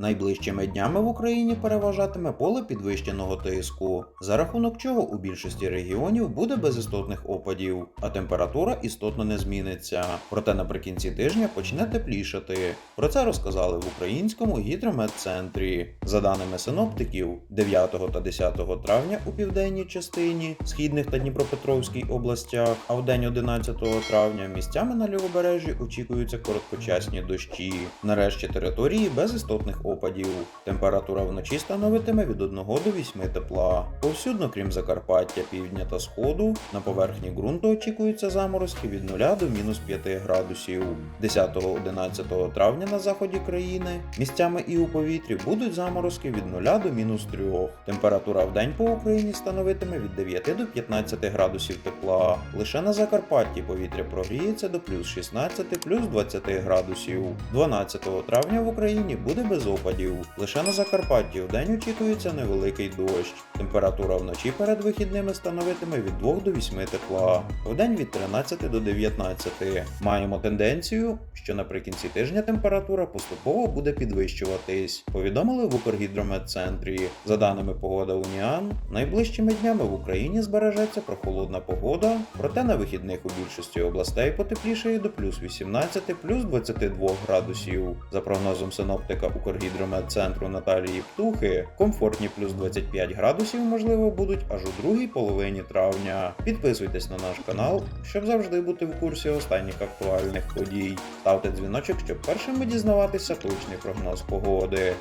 Найближчими днями в Україні переважатиме поле підвищеного тиску, за рахунок чого у більшості регіонів буде без істотних опадів, а температура істотно не зміниться. Проте наприкінці тижня почне теплішати. Про це розказали в українському гідрометцентрі. За даними синоптиків, 9 та 10 травня у південній частині, східних та Дніпропетровській областях, а в день 11 травня місцями на лівобережжі очікуються короткочасні дощі. Нарешті території без істотних опадів. Температура вночі становитиме від 1 до 8 тепла. Повсюдно, крім Закарпаття, півдня та сходу, на поверхні ґрунту очікуються заморозки від 0 до мінус 5 градусів. 10-11 травня на заході країни місцями і у повітрі будуть заморозки від 0 до мінус 3. Температура в день по Україні становитиме від 9 до 15 градусів тепла. Лише на Закарпатті повітря прогріється до плюс 16 плюс 20 градусів. 12 травня в Україні буде без опадів. Лише на Закарпатті в день очікується невеликий дощ. Температура вночі перед вихідними становитиме від 2 до 8 тепла, вдень від 13 до 19. Маємо тенденцію, що наприкінці тижня температура поступово буде підвищуватись. Повідомили в Укргідрометцентрі. За даними погода Уніан, найближчими днями в Україні збережеться прохолодна погода, проте на вихідних у більшості областей потеплішає до плюс 18 плюс 22 градусів. За прогнозом синоптика Укргідрометцентру Наталії Птухи, комфортні плюс 25 градусів можливо будуть аж у другій половині травня. Підписуйтесь на наш канал, щоб завжди бути в курсі останніх актуальних подій. Ставте дзвіночок, щоб першими дізнаватися точний прогноз погоди.